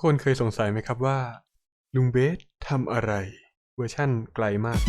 กคนเคยสงสัยไหมครับว่า ลุงเบสทำอะไร เวอร์ชั่นไกลมาก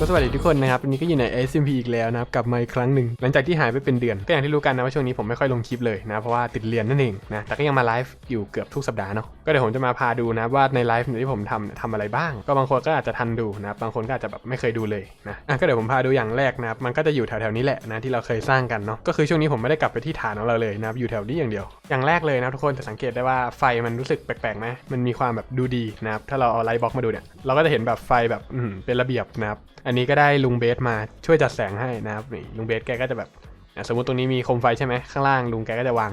ก็สวัสดีทุกคนนะครับวันนี้ก็อยู่ใน SMP อีกแล้วนะครับกลับมาอีกครั้งหนึ่งหลังจากที่หายไปเป็นเดือน ก็อย่างที่รู้กันนะว่าช่วงนี้ผมไม่ค่อยลงคลิปเลยนะเพราะว่าติดเรียนนั่นเองนะแต่ก็ยังมาไลฟ์อยู่เกือบทุกสัปดาห์เนาะก็เดี๋ยวผมจะมาพาดูนะว่าในไลฟ์ที่ผมทำเนี่ยทำอะไรบ้าง ก็บางคนก็อาจจะทันดูนะบางคนก็อาจจะแบบไม่เคยดูเลยนะอะก็เดี๋ยวผมพาดูอย่างแรกนะครับมันก็จะอยู่แถวๆนี้แหละนะที่เราเคยสร้างกันเนาะก็คือช่วงนี้ผมไม่ได้กลับไปที่ฐานของเราเลยนะครับอยู่แถวนี้อย่างเดียว อย่างแรกเลยนะทุกคนจะสังเกตได้ว่าไฟมันรู้สึกแปลกๆไหมมันมีความแบบดูดีนะครับถ้าเราเอาไลท์บ็อกมาดูเนี่ยเราก็จะเห็นแบบไฟแบบเป็นระเบียบนะครับอันนี้ก็ได้ลุงเบสมาช่วยจัดแสงให้นะครับนี่ลุงเบสแกก็จะแบบสมมติตรงนี้มีโคมไฟใช่ไหมข้างล่างลุงแกก็จะวาง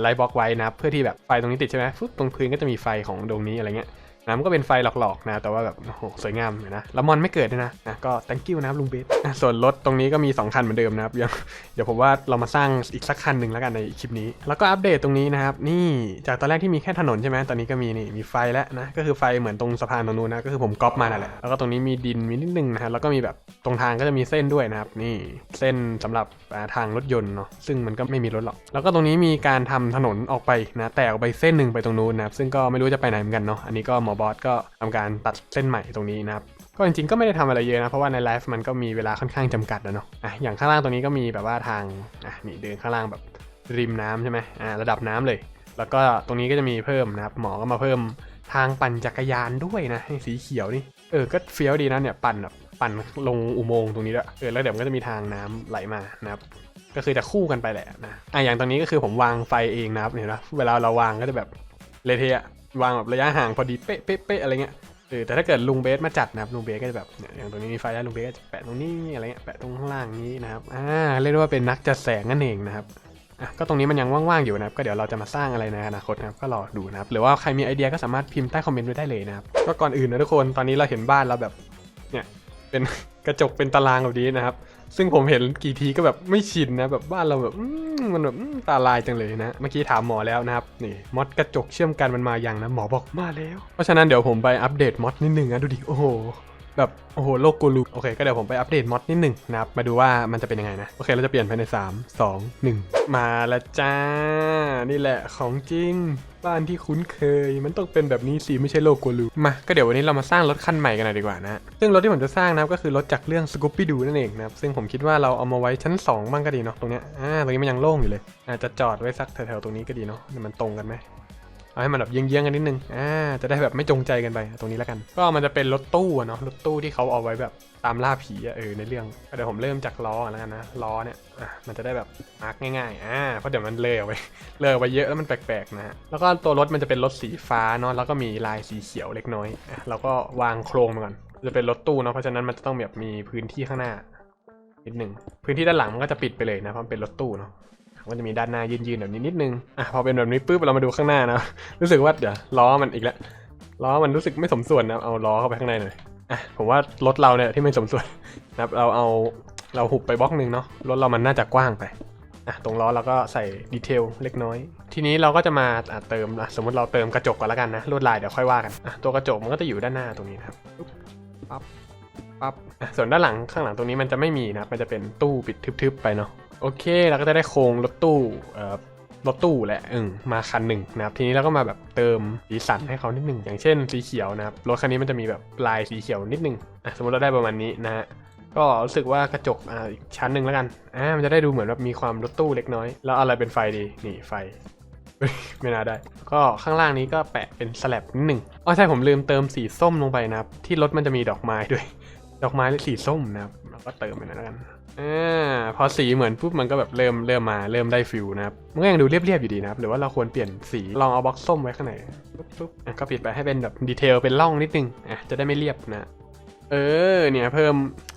ไลท์บล็อกไว้นะครับเพื่อที่แบบไฟตรงนี้ติดใช่ไหมฟึ๊บตรงพื้นก็จะมีไฟของดวงนี้อะไรเงี้ย นะมันก็เป็นไฟหลอกๆนะ แต่ว่าแบบโอ้โหสวยงามเลยนะแล้วมอนไม่เกิดด้วยนะนะก็ thank you นะครับลุงเบสส่วนรถตรงนี้ก็มี 2 คันเหมือนเดิมนะครับยังเดี๋ยวผมว่าเรามาสร้างอีกสักคันหนึ่งแล้วกันในคลิปนี้ แล้วก็อัปเดตตรงนี้นะครับนี่จากตอนแรกที่มีแค่ถนนใช่ไหมตอนนี้ก็มีนี่มีไฟแล้วนะก็คือไฟเหมือนตรงสะพานตรงนู้นนะก็คือผมก๊อปมานั่นแหละแล้วก็ตรงนี้มีดินมีนิดนึงนะฮะแล้วก็มีแบบตรงทางก็จะมีเส้นด้วยนะครับนี่เส้นสำหรับทางรถยนต์เนาะซึ่งมันก็ไม่มีรถหรอก แล้วก็ตรงนี้มีการทำถนนออกไปนะแตกออกไปเส้นหนึ่งไปตรงนู้นนะครับซึ่งก็ไม่รู้จะไปไหนเหมือนกันเนาะอันนี้ก็หมอบอสก็ทำการตัดเส้นใหม่ตรงนี้นะครับก็จริงๆก็ไม่ได้ทำอะไรเยอะนะเพราะว่าในไลฟ์มันก็มีเวลาค่อนข้างจำกัดนะเนาะอะอย่างข้างล่างตรงนี้ก็มีแบบว่าทางอะนี่เดินข้างล่างแบบริมน้ำใช่ไหมอ่าระดับน้ำเลย แล้วก็ตรงนี้ก็จะมีเพิ่มนะครับหมอก็มาเพิ่มทางปั่นจักรยานด้วยนะให้สีเขียวนี่เออก็เฟี้ยวดีนะเนี่ยปั่นแบบปั่นลงอุโมงค์ตรงนี้ด้วยเออแล้วเดี๋ยวมันก็จะมีทางน้ำไหลมานะครับก็คือจะคู่กันไปแหละนะอะอย่างตรงนี้ก็คือผมวางไฟเองนะครับเห็นไหมเวลาเราวางก็จะแบบเละเทะ วางแบบระยะห่างพอดีเป๊ะเป๊ะเป๊ะอะไรเงี้ยเออแต่ถ้าเกิดลุงเบสมาจัดนะครับลุงเบสก็จะแบบอย่างตรงนี้มีไฟแล้วลุงเบสก็จะแปะตรงนี้อะไรเงี้ยแปะตรงข้างล่างนี้นะครับอ่าเรียกว่าเป็นนักจัดแสงนั่นเองนะครับอะก็ตรงนี้มันยังว่างๆอยู่นะครับก็เดี๋ยวเราจะมาสร้างอะไรในอนาคตนะครับก็รอดูนะครับหรือว่าใครมีไอเดียก็สามารถพิมพ์ใต้คอมเมนต์ไว้ได้เลยนะครับก็ก่อนอื่นนะทุกคนตอนนี้เราเห็นบ้านเราแบบเนี่ยเป็นกระจกเป็นตารางแบบนี้นะครับ ซึ่งผมเห็นกี่ทีก็แบบไม่ชินนะแบบบ้านเราแบบมันแบบตาลายจังเลยนะ เมื่อกี้ถามหมอแล้วนะครับนี่มอดกระจกเชื่อมกันมันมาอย่างนะหมอบอกมาแล้ว เพราะฉะนั้นเดี๋ยวผมไปอัปเดตมอดนิดนึงนะดูดิโอ้โห แบบโอ้โหโลกกูรูโอเคก็เดี๋ยวผมไปอัปเดตมอดนิดหนึ่งนะครับ มาดูว่ามันจะเป็นยังไงนะ โอเค เราจะเปลี่ยนภายใน 3 2 1 มาล้วจ้า นี่แหละของจริงบ้านที่คุ้นเคย มันต้องเป็นแบบนี้สิไม่ใช่โลกกูรูมาก็เดี๋ยววันนี้เรามาสร้างรถคันใหม่กันหน่อยดีกว่านะ ซึ่งรถที่ผมจะสร้างนะก็คือรถจากเรื่องสกูปปี้ดูนั่นเองนะครับซึ่งผมคิดว่าเราเอามาไว้ชั้น 2 บ้างก็ดีเนาะตรงเนี้ยอ่าตรงนี้มันยังโล่งอยู่เลยอาจจะจอดไว้สักแถวๆตรงนี้ก็ดีเนาะมันตรงกันไหม เอาให้มันแบบเยื้องๆกันนิดนึง อ่า จะได้แบบไม่จงใจกันไป ตรงนี้แล้วกัน ก็มันจะเป็นรถตู้อะเนาะ รถตู้ที่เขาเอาไว้แบบตามล่าผีอะเออในเรื่อง เดี๋ยวผมเริ่มจากล้อแล้วกันนะ ล้อเนี่ย อะ มันจะได้แบบมาร์กง่ายๆ อ่า เพราะเดี๋ยวมันเลออกไป เลออกไปเยอะแล้วมันแปลกๆนะฮะ แล้วก็ตัวรถมันจะเป็นรถสีฟ้าเนาะ แล้วก็มีลายสีเขียวเล็กน้อยอะเราก็วางโครงมันก่อน จะเป็นรถตู้เนาะ เพราะฉะนั้นมันจะต้องแบบมีพื้นที่ข้างหน้านิดหนึ่งพื้นที่ด้านหลังมันก็จะปิดไปเลยนะเพราะมันเป็นรถตู้เนาะ มันจะมีด้านหน้ายืนๆแบบนี้นิดนึงอะพอเป็นแบบนี้ปุ๊บเรามาดูข้างหน้านะ รู้สึกว่าเดี๋ยวล้อมันอีกแล้วล้อมันรู้สึกไม่สมส่วนนะเอาล้อเข้าไปข้างในหน่อยอะผมว่ารถเราเนี่ยที่ไม่สมส่วนนะครับเราเอาเราหุบไปบล็อกหนึ่งเนาะรถเรามันน่าจะกว้างไปอะตรงล้อเราก็ใส่ดีเทลเล็กน้อย ทีนี้เราก็จะมาอะเติมอะสมมติเราเติมกระจกก่อนแล้วกันนะลวดลายเดี๋ยวค่อยว่ากันอะตัวกระจกมันก็จะอยู่ด้านหน้าตรงนี้นะครับปุ๊บปั๊บปั๊บอะส่วนด้านหลังข้างหลังตรงนี้มันจะไม่มีนะครับมันจะเป็นตู้ปิดทึบๆไปเนาะ โอเคเราก็จะได้โครงรถตู้เอ่อรถตู้แหละเออมาคันหนึ่งนะครับทีนี้เราก็มาแบบเติมสีสันให้เขานิดหนึ่งอย่างเช่นสีเขียวนะครับรถคันนี้มันจะมีแบบลายสีเขียวนิดหนึ่งอะสมมติเราได้ประมาณนี้นะฮะก็รู้สึกว่ากระจกอ่าอีกชั้นหนึ่งแล้วกันอ่ามันจะได้ดูเหมือนแบบมีความรถตู้เล็กน้อย แล้วอะไรเป็นไฟดีนี่ไฟไม่น่าได้ ก็ข้างล่างนี้ก็แปะเป็นสลับนิดหนึ่งอ๋อใช่ผมลืมเติมสีส้มลงไปนะครับที่รถมันจะมีดอกไม้ด้วย ดอกไม้สีส้มนะครับเราก็เติมไปแล้วกัน อ่าพอสีเหมือนปุ๊บมันก็แบบเริ่มเริ่มมาเริ่มได้ฟิลนะครับมันก็ยังดูเรียบๆอยู่ดีนะครับหรือว่าเราควรเปลี่ยนสีลองเอาบล็อกส้มไว้ข้างในปุ๊บปุ๊บอะก็ปิดไปให้เป็นแบบดีเทลเป็นร่องนิดนึงอะจะได้ไม่เรียบนะเออเนี่ยเพิ่ม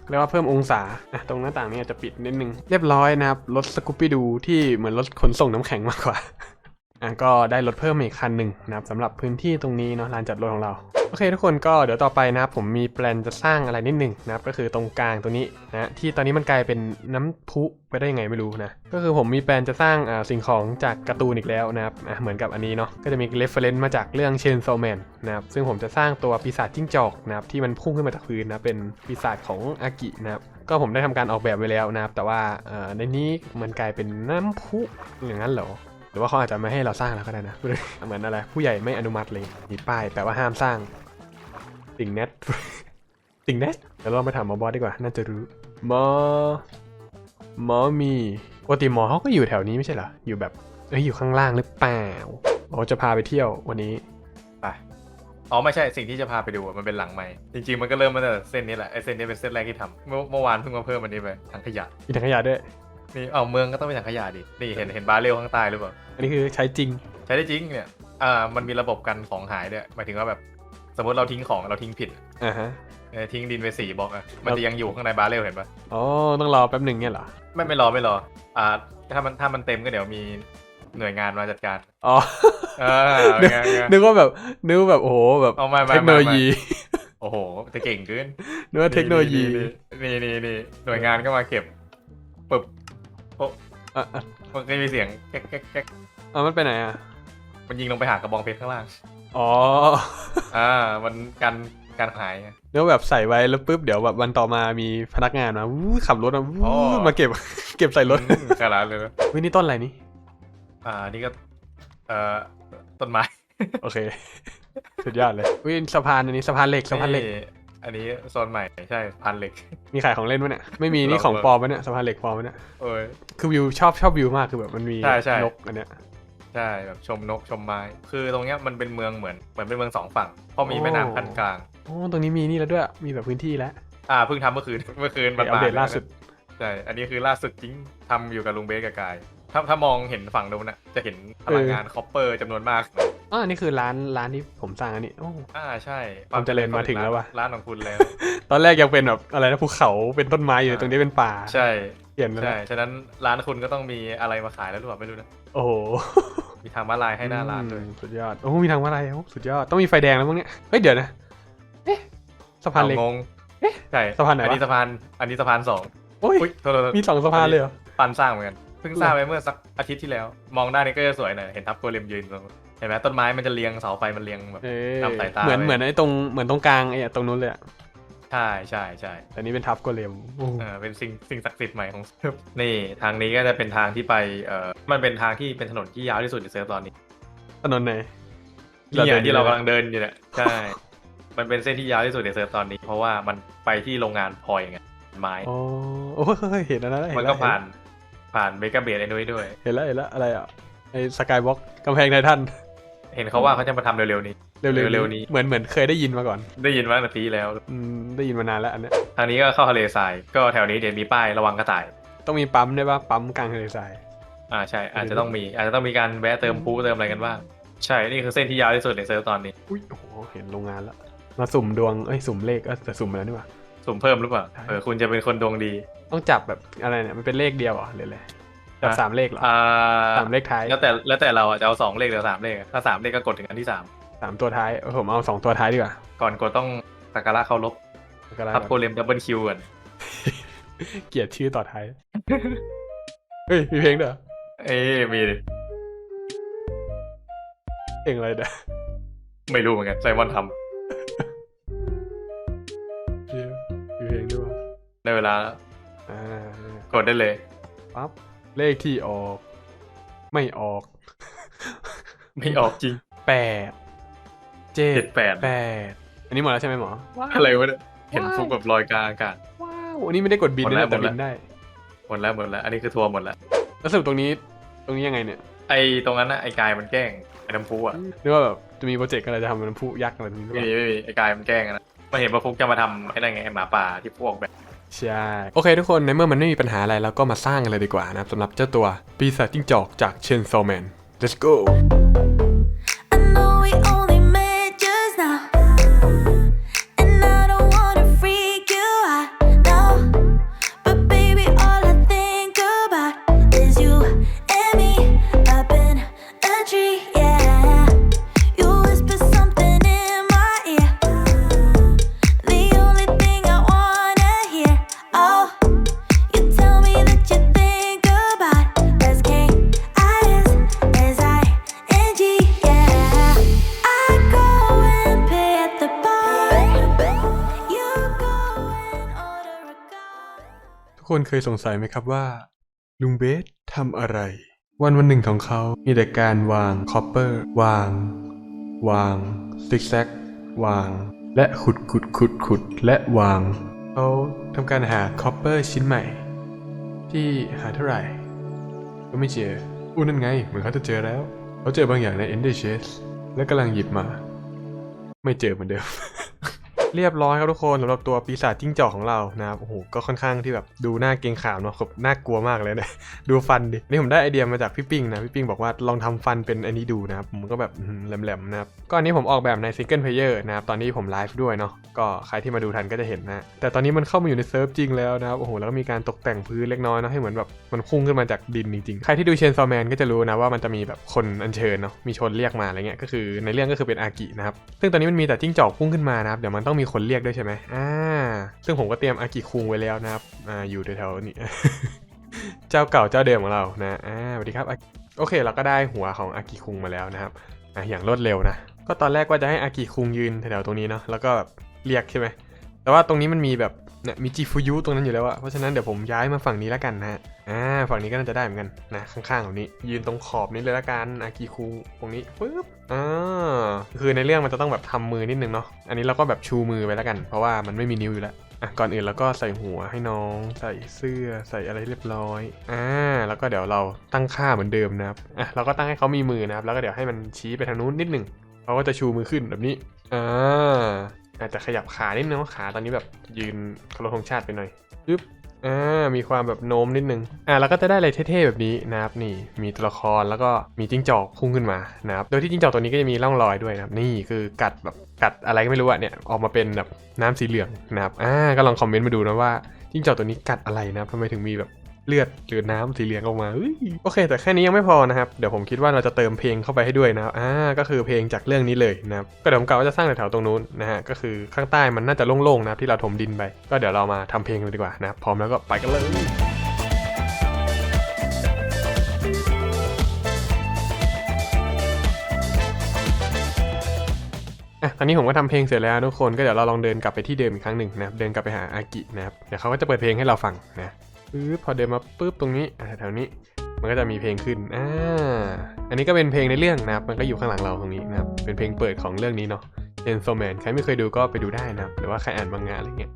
เรียกว่าเพิ่มองศาอะตรงหน้าต่างนี้อาจจะปิดนิดนึงเรียบร้อยนะครับรถสกูปปี้ดูที่เหมือนรถขนส่งน้ำแข็งมากกว่า อะก็ได้รถเพิ่มอีกคันหนึ่งนะครับสำหรับพื้นที่ตรงนี้เนาะลานจอดรถของเราโอเคทุกคนก็เดี๋ยวต่อไปนะครับผมมีแปลนจะสร้างอะไรนิดหนึ่งนะครับก็คือตรงกลางตรงนี้นะที่ตอนนี้มันกลายเป็นน้ำพุไปได้ยังไงไม่รู้นะก็คือผมมีแปลนจะสร้างอ่าสิ่งของจากการ์ตูนอีกแล้วนะครับอะเหมือนกับอันนี้เนาะก็จะมีเรฟเฟรนซ์มาจากเรื่องเชนโซแมนนะครับซึ่งผมจะสร้างตัวปีศาจจิ้งจอกนะครับที่มันพุ่งขึ้นมาจากพื้นนะเป็นปีศาจของอากินะครับก็ผมได้ทำการออกแบบไว้แล้วนะครับแต่ว่าอ่อในนี้มันกลายเป็นน้ำพุอย่างนั้นเหรอ หรือว่าเขาอาจจะไม่ให้เราสร้างแล้วก็ได้นะ เหมือนอะไร ผู้ใหญ่ไม่อนุมัติเลยมีป้ายแปลว่าห้ามสร้างติ่งเน็ตติ่งเน็ตเดี๋ยวเราไปถามหมอบอสดีกว่า น่าจะรู้หมอหมอมีปกติหมอเขาก็อยู่แถวนี้ไม่ใช่เหรอ อยู่แบบเอ้ยอยู่ข้างล่างหรือเปล่าเราจะพาไปเที่ยววันนี้ไปอ๋อไม่ใช่สิ่งที่จะพาไปดูอะมันเป็นหลังใหม่จริงๆมันก็เริ่มมาตั้งแต่เส้นนี้แหละไอ้เส้นนี้เป็นเส้นแรกที่ทำเมื่อเมื่อวานเพิ่งมาเพิ่มอันนี้ไปถังขยะมีถังขยะด้วย นี่เอาเมืองก็ต้องเป็นถังขยะดิ นี่เห็นเห็นบาร์เรลข้างใต้หรือเปล่า อันนี้คือใช้จริง ใช้ได้จริงเนี่ย อ่า มันมีระบบกันของหายด้วย หมายถึงว่าแบบ สมมติเราทิ้งของเราทิ้งผิดอ่าฮะเออทิ้งดินไปสี่บล็อกอะมันจะยังอยู่ข้างในบาร์เรลเห็นปะอ๋อ ต้องรอแป๊บหนึ่งเนี่ยเหรอ ไม่ไม่รอไม่รอ อ่า ถ้ามันถ้ามันเต็มก็เดี๋ยวมีหน่วยงานมาจัดการ อ๋อเออนึกไงไงนึกว่าแบบนึกว่าแบบโอ้โหแบบเอาไม่ไม่เทคโนโลยีโอ้โหจะเก่งเกินนึกว่าเทคโนโลยีนี่นี่นี่หน่วยงานก็มาเก็บปึ๊บโอ้อะอะมันก็มีเสียงแก๊กแก๊กแก๊กอะมันไปไหนอะ มันยิงลงไปหากระบองเพชรข้างล่าง อ๋อ อ่า มันกันการหายไงนึกว่าแบบใส่ไว้แล้วปุ๊บเดี๋ยวแบบวันต่อมามีพนักงานมาวู้ขับรถมาอ๋วู้อ มาเก็บ เก็บใส่รถอืมขนาดเลยนะวินี่ต้นอะไรนี่ อ่า นี่ก็ เอ่อ ต้นไม้โอเค สุดยอดเลยวิสะพานอันนี้สะพานเหล็กสะพานเหล็กอั นนี้โซนใหม่ใช่พันเหล็ก มีขายของเล่นปะเนี่ย ไม่มีนี่ของปลอมปะเนี่ยสะพานเหล็กปลอมปะเนี่ยโอ้ย คือวิวชอบชอบวิวมากคือแบบมันมีใช่ใช่ นกอันเนี้ย ใช่แบบชมนกชมไม้ คือตรงเนี้ยมันเป็นเมืองเหมือนเหมือนเป็นเมืองสองฝั่งเพราะมีแม่น้ำขั้นกลาง โอ้ตรงนี้มีนี่แล้วด้วย มีแบบพื้นที่แล้วอ่าเพิ่งทำเมื่อคืน เมื่อคืนไปอัปเดตๆล่าสุด ใช่อันนี้คือล่าสุดจริงทำอยู่กับลุงเบสกับกาย ถ้าถ้ามองเห็นฝั่งนู้นน่ะจะเห็นพลังงานคอปเปอร์จำนวนมาก อ๋ออันนี้คือร้านร้านที่ผมสร้างอันนี้โอ้ อ่าใช่ความเจริญมาถึงแล้ววะร้านของคุณแล้ว ตอนแรกยังเป็นแบบอะไรนะภูเขาเป็นต้นไม้อยู่อ่าตรงนี้เป็นป่า ใช่เปลี่ยนไปแล้ใช่วฉะนั้นร้านคุณก็ต้องมีอะไรมาขายแล้วหรือเปล่าไม่รู้นะโอ้โหมีทางมาลายให้หน้าร้านด้วยอืมสุดยอดโอ้มีทางมาลายโอ้สุดยอดต้องมีไฟแดงแล้วมั้งเนี่ยเฮ้ยเดี๋ยวนะเอ๊ะสะพานเล็กงงใช่สะพานไหนวะอันนี้สะพานอันนี้สะพานสองโอ้ยอุ้ยโทษโทษโทษมีสองสะพานเลยเหรอปันสร้างเหมือนกันเพิ่งสร้างไปเมื่อสักอาทิตย์ที่แล้ว มองด้านนี้ก็จะสวยหน่อยเห็นทับโกเลมยืนตรงเห็นไหมต้นไม้มันจะเรียงเสาไฟมันเรียงแบบเอ้ยนำสายตาเหมือนไว้เหมือนไอ้ตรงเหมือนตรงกลางไอ้อะตรงนู้นเลยอะใช่ใช่ใช่แต่นี่เป็นทับโกเลมโอ้เออเป็นสิ่งสิ่งศักดิ์สิทธิ์ใหม่ของเซิร์ฟนี่ทางนี้ก็จะเป็นทางที่ไปเอ่อมันเป็นทางที่เป็นถนนที่ยาวที่สุดในเซิร์ฟตอนนี้ ถนนไหนนี่ไงที่เราดิกำลังเดินอยู่เนี่ยใช่ มันเป็นเส้นที่ยาวที่สุดในเซิร์ฟตอนนี้ เพราะว่ามันไปที่โรงงานพลอยไงไม้อ๋อโอ้ยเห็นแล้วนะเห็มันนแล้ก็วผ่านผ่านเบกาเบดไอ้นุ้ยด้วย เห็นแล้วเห็นแล้วอะไรอะไอ้สกายบ็อกกำแพงไททัน เห็นเขาว่าเขาจะมาทำเร็วๆนี้ เร็วๆเร็วๆนี้ เหมือนเหมือนเคยได้ยินมาก่อน ได้ยินมาตั้งแต่ปีที่แล้วอืมได้ยินมานานแล้วอันเนี้ยทางนี้ก็เข้าทะเลทราย ก็แถวนี้เดี๋ยวมีป้ายระวังกระต่าย ต้องมีปั๊มด้วยป่ะปั๊มกลางทะเลทราย อ่าใช่ อาจจะต้องมี อาจจะต้องมีการแวะเติมพูเติมอะไรกันบ้าง ใช่ นี่คือเส้นที่ยาวที่สุดในเซิร์ฟตอนนี้ อุ้ยโอ้โหเห็นโรงงานแล้ว มาสุ่มดวง เอ้ยสุ่มเลขเอ้ยแต่สุ่มมาแล้วนี่หว่าสุ่มเพิ่มหรือเปล่าใช่เออคุณจะเป็นคนดวงดี ต้องจับแบบอะไรเนี่ยมันเป็นเลขเดียวเหรอหรืออะไร จับอะสามเลขเหรออ่าสามเลขท้าย แล้วแต่แล้วแต่เราอะจะเอาสองเลขหรือสามเลขอะถ้าสามเลขก็กดถึงอันที่สามสามตัวท้ายเออผมเอาสองตัวท้ายดีกว่า ก่อนกดต้องสักการะเคารพก็ได้ทับโกเลมดับเบิลคิวก่อนเกลียดชื่อต่อท้าย เฮ้ย มีเพลงด้วยเหรอเอ้ยมีดิเพลงอะไรเด้อไม่รู้เหมือนกันไซมอนทเชี่ยมีเพลงด้วยวะำได้เวลาอ่ากดได้เลยปั๊บ เลขที่ออก ไม่ออก ไม่ออกจริงแปดเจ็เจ็ดดแปดแปดอันนี้หมดแล้วใช่ไหมหมอว้าวอะไรวะเนี่ยเห็นฟุกแบบลอยกลางอากาศว้าวอันนี้ไม่ได้กดบินหมดนะแล้วแต่หมดบิแล้วนได้หมดแล้วหมดแล้ว อันนี้คือทัวร์หมดแล้วแล้วสรุปตรงนี้ตรงนี้ยังไงเนี่ย ไอตรงนั้นนะไอกายมันแกล้งไอน้ำพุอะนึกว่าแบบจะมีโปรเจกต์อะไรจะทำเป็นผู้ยักษ์อะไรแบบนี้หรือเปไม่ล่ามีไม่มีไอกายมันแกล้งอะนะมาเห็นว่าฟุกจะมาทำไอ้นั่นไงไอ้หมาป่าที่พวกแบบ ใช่ โอเคทุกคนในเมื่อมันไม่มีปัญหาอะไรเราก็มาสร้างกันเลยดีกว่านะครับสำหรับเจ้าตัวปีศาจจิ้งจอกจากเชนโซแมน let's go คนเคยสงสัยไหมครับว่า ลุงเบสทำอะไร วันวันหนึ่งของเขา มีแต่การวางคอปเปอร์ วาง วางซิกแซกวาง และขุดขุดขุดขุดและวาง เขาทำการหาคอปเปอร์ชิ้นใหม่ ที่หาเท่าไหร่ ก็ไม่เจออู้นั่นไง เหมือนเขาจะเจอแล้ว เขาเจอบางอย่างใน Ender Chest และกำลังหยิบมา ไม่เจอเหมือนเดิม เรียบร้อยครับทุกคนสำหรับตัวปีศาจจิ้งจอกของเรานะครับโอ้โหก็ค่อนข้างที่แบบดูน่าเกรงขามเนาะแบบน่ากลัวมากเลยเนะดูฟันดินี่ผมได้ไอเดียมาจากพี่ปิ้งนะพี่ปิ้งบอกว่าลองทำฟันเป็นอันนี้ดูนะครับผมก็แบบแหลมๆนะครับก็อันนี้ผมออกแบบในซิงเกิลเพลเยอร์นะครับตอนนี้ผมไลฟ์ด้วยเนาะก็ใครที่มาดูทันก็จะเห็นนะแต่ตอนนี้มันเข้ามาอยู่ในเซิร์ฟจริงแล้วนะครับโอ้โหแล้วก็มีการตกแต่งพื้นเล็กน้อยเนาะให้เหมือนแบบมันพุ่งขึ้นมาจากดินจริงๆใครที่ดูเชนซอแมนก็จะรู้นะว่ามันจะมีแบบคนอัญเชิญเนาะมีชนเรียกมาอะไรเงี้ยก็คือในเรื่องก็คือเป็นอากินะครับซึ่งตอนนี้มันมีแต่จิ้งจอกพุ่งขึ้นมานะครับเดี๋ยวมันต้องมีมีคนเรียกด้วยใช่ไหมอ่า ซึ่งผมก็เตรียมอากิคุงไว้แล้วนะครับ อ่า อยู่แถวๆนี้ เจ้าเก่าเจ้าเดิมของเรานะ อ่า สวัสดีครับอากิโอเค เราก็ได้หัวของอากิคุงมาแล้วนะครับ อ่าอย่างรวดเร็วนะ ก็ตอนแรกว่าจะให้อากิคุงยืนแถวๆตรงนี้เนาะ แล้วก็แบบเรียกใช่ไหม แต่ว่าตรงนี้มันมีแบบ เนี่ยมีจิฟูยุตรงนั้นอยู่แล้วอะเพราะฉะนั้นเดี๋ยวผมย้ายมาฝั่งนี้แล้วกันนะฮะอ่าฝั่งนี้ก็น่าจะได้เหมือนกันนะข้างๆตรงนี้ ยืนตรงขอบนี้เลยละกันอากิคุตรงนี้ปึ๊บอ่าคือในเรื่องมันจะต้องแบบทำมือนิดนึงเนาะอันนี้เราก็แบบชูมือไปแล้วกัน เพราะว่ามันไม่มีนิ้วอยู่แล้วอะก่อนอื่นเราก็ใส่หัวให้น้อง ใส่เสื้อใส่อะไรเรียบร้อยอ่าแล้วก็เดี๋ยวเราตั้งค่าเหมือนเดิมนะครับอะเราก็ตั้งให้เขามีมือนะครับแล้วก็เดี๋ยวให้มันชี้ไปทางนู้นนิดหนึ่งเขาก็จะชูมือขึ้นแบบนี้อ่า อาจจะขยับขานิดนึงขาตอนนี้แบบยืนเคารพธงชาติไปหน่อยปึ๊บอ่ามีความแบบโน้มนิดนึงอ่าแล้วก็จะได้อะไรเท่ๆแบบนี้นะครับนี่มีตัวละครแล้วก็มีจิ้งจอกพุ่งขึ้นมานะครับโดยที่จิ้งจอกตัวนี้ก็จะมีร่องรอยด้วยนะครับนี่คือกัดแบบกัดอะไรก็ไม่รู้อะเนี่ยออกมาเป็นแบบน้ำสีเหลืองนะครับอ่าก็ลองคอมเมนต์มาดูนะว่าจิ้งจอกตัวนี้กัดอะไรนะครับทำไมถึงมีแบบ เลือดหรือน้ำสีเหลืองออกมาเฮ้ยโอเค แต่แค่นี้ยังไม่พอนะครับ เดี๋ยวผมคิดว่าเราจะเติมเพลงเข้าไปให้ด้วยนะครับอ่าก็คือเพลงจากเรื่องนี้เลยนะครับก็เดี๋ยวผมกะว่าจะสร้างแถวๆตรงนู้นนะฮะก็คือข้างใต้มันน่าจะโล่งๆนะครับที่เราถมดินไป ก็เดี๋ยวเรามาทำเพลงกันเลยดีกว่านะครับพร้อมแล้วก็ไปกันเลยอะตอนนี้ผมก็ทำเพลงเสร็จแล้วทุกคนก็เดี๋ยวเราลองเดินกลับไปที่เดิมอีกครั้งหนึ่งนะครับเดินกลับไปหาอากินะครับเดี๋ยวเขาก็จะเปิดเพลงให้เราฟังนะ ปึ๊บพอเดินมาปึ๊บตรงนี้แถวนี้ มันก็จะมีเพลงขึ้นอ่าอันนี้ก็เป็นเพลงในเรื่องนะครับ มันก็อยู่ข้างหลังเราตรงนี้นะครับ เป็นเพลงเปิดของเรื่องนี้เนาะเ a นโซแมนใครไม่เคยดูก็ไปดูได้นะครับ หรือว่าใครอ่านบางงานอะไรเงี้ย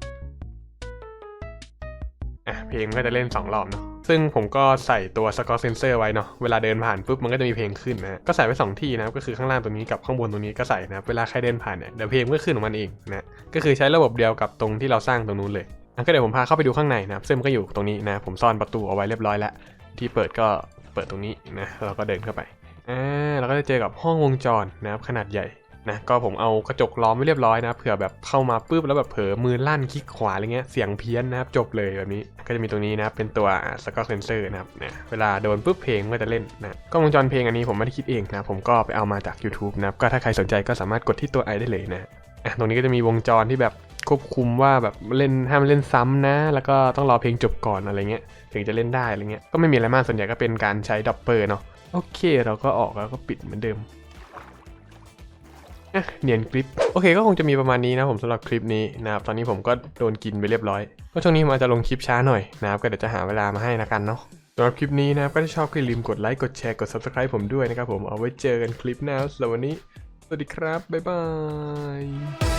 อะเพลงก็จะเล่นสองรอบเนาะซึ่งผมก็ใส่ตัวสกอร์เซนเซอร์ไว้เนาะเวลาเดินผ่านปุ๊บมันก็จะมีเพลงขึ้นนะก็ใส่ไว้สองที่นะครับก็คือข้างล่างตรงนี้กับข้างบนตรงนี้ก็ใส่นะเวลาใครเดินผ่านเนี่ยเดี๋ยวเพลงก็ขึ้นของมันเองนะก็คือใช้ระบบเดียวกับตรงที่เราสร้างตรงนู้นเลย ก็เดี๋ยวผมพาเข้าไปดูข้างในนะครับซึ่งมันก็อยู่ตรงนี้นะ ผมซ่อนประตูเอาไว้เรียบร้อยแล้ว ที่เปิดก็เปิดตรงนี้นะเราก็เดินเข้าไปอ่าเราก็จะเจอกับห้องวงจรนะครับขนาดใหญ่นะก็ผมเอากระจกล้อมไว้เรียบร้อยนะเผื่อแบบเข้ามาปุ๊บแล้วแบบเผลอมือลั่นคลิกขวาอะไรเงี้ยเสียงเพี้ยนนะครับจบเลยแบบนี้ก็จะมีตรงนี้นะเป็นตัวสกอร์เซนเซอร์นะครับเนี่ยเวลาโดนปุ๊บเพลงก็จะเล่นนะกล้องวงจรเพลงอันนี้ผมไม่ได้คิดเองนะผมก็ไปเอามาจาก YouTube นะครับก็ถ้าใครสนใจก็สามารถกดที่ตัวไอได้เลยนะตรงนี้ก็จะมีวงจรที่แบบ ควบคุมว่าแบบเล่นห้ามเล่นซ้ำนะ แล้วก็ต้องรอเพลงจบก่อนอะไรเงี้ยถึงจะเล่นได้อะไรเงี้ยก็ไม่มีอะไรมากส่วนใหญ่ก็เป็นการใช้ดับเบิลเนาะโอเค เราก็ออกแล้วก็ปิดเหมือนเดิมอะเนียนคลิปโอเคก็คงจะมีประมาณนี้นะผมสำหรับคลิปนี้นะครับตอนนี้ผมก็โดนกินไปเรียบร้อย ก็ช่วงนี้ผมอาจจะลงคลิปช้าหน่อยนะครับก็เดี๋ยวจะหาเวลามาให้นะกันเนาะสำหรับคลิปนี้นะครับก็ถ้าชอบก็อย่าลืมกดไลค์กดแชร์กด subscribe ผมด้วยนะครับผมเอาไว้เจอกันคลิปหน้าสำหรับวันนี้ สวัสดีครับ บ๊ายบาย